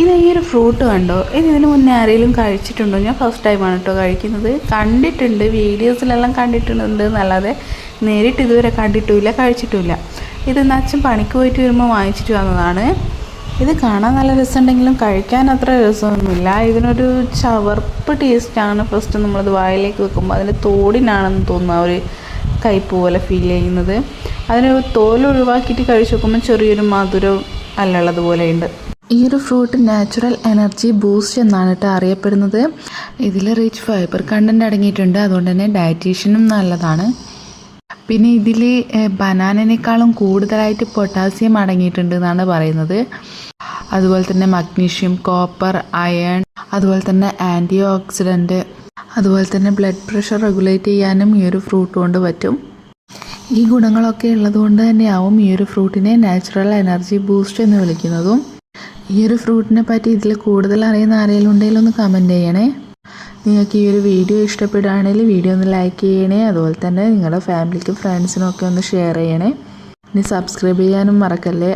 ഇത് ഈ ഒരു ഫ്രൂട്ട് കണ്ടോ? ഇത് ഇതിന് മുന്നേ ആരെങ്കിലും കഴിച്ചിട്ടുണ്ടോ? ഞാൻ ഫസ്റ്റ് ടൈമാണ് കേട്ടോ കഴിക്കുന്നത്. കണ്ടിട്ടുണ്ട് വീഡിയോസിലെല്ലാം കണ്ടിട്ടുണ്ട് എന്നല്ലാതെ നേരിട്ട് ഇതുവരെ കണ്ടിട്ടുമില്ല കഴിച്ചിട്ടുമില്ല ഇത് അച്ഛൻ പണിക്ക് പോയിട്ട് വരുമ്പോൾ വാങ്ങിച്ചിട്ട് വന്നതാണ്. ഇത് കാണാൻ നല്ല രസമുണ്ടെങ്കിലും കഴിക്കാൻ അത്ര രസമൊന്നുമില്ല. ഇതിനൊരു ചവർപ്പ് ടേസ്റ്റാണ് ഫസ്റ്റ് നമ്മളത് വായിലേക്ക് വെക്കുമ്പോൾ അതിന്റെ തോടിനാണെന്ന് തോന്നുന്നു ആ ഒരു കയ്പ് പോലെ ഫീൽ ചെയ്യുന്നത്. അതിന് തോൽ ഒഴിവാക്കിയിട്ട് കഴിച്ച് നോക്കുമ്പോൾ ചെറിയൊരു മധുരം അല്ലുള്ളത് പോലെയുണ്ട് ഈ ഒരു ഫ്രൂട്ട് നാച്ചുറൽ എനർജി ബൂസ്റ്റ് എന്നാണ് കേട്ടോ അറിയപ്പെടുന്നത്. ഇതിൽ റിച്ച് ഫൈബർ കണ്ടന്റ് അടങ്ങിയിട്ടുണ്ട്. അതുകൊണ്ട് തന്നെ ഡയറ്റീഷ്യനും നല്ലതാണ്. പിന്നെ ഇതിൽ ബനാനേക്കാളും കൂടുതലായിട്ട് പൊട്ടാസ്യം അടങ്ങിയിട്ടുണ്ട് എന്നാണ് പറയുന്നത്. അതുപോലെ തന്നെ മഗ്നീഷ്യം കോപ്പർ അയൺ അതുപോലെ തന്നെ ആന്റി ഓക്സിഡന്റ് അതുപോലെ തന്നെ ബ്ലഡ് പ്രഷർ റെഗുലേറ്റ് ചെയ്യാനും ഈ ഒരു ഫ്രൂട്ട് കൊണ്ട് പറ്റും. ഈ ഗുണങ്ങളൊക്കെ ഉള്ളതുകൊണ്ട് തന്നെയാവും ഈ ഒരു ഫ്രൂട്ടിനെ നാച്ചുറൽ എനർജി ബൂസ്റ്റ് എന്ന് വിളിക്കുന്നതും. ഈ ഒരു ഫ്രൂട്ടിനെ പറ്റി ഇതിൽ കൂടുതൽ അറിയുന്ന ആരെങ്കിലും ഉണ്ടെങ്കിൽ ഒന്ന് കമന്റ് ചെയ്യണേ. നിങ്ങൾക്ക് ഈ ഒരു വീഡിയോ ഇഷ്ടപ്പെടുകയാണെങ്കിൽ വീഡിയോ ഒന്ന് ലൈക്ക് ചെയ്യണേ. അതുപോലെ തന്നെ നിങ്ങളുടെ ഫാമിലിക്കും ഫ്രണ്ട്സിനും ഒക്കെ ഒന്ന് ഷെയർ ചെയ്യണേ. ഇനി സബ്സ്ക്രൈബ് ചെയ്യാനും മറക്കല്ലേ.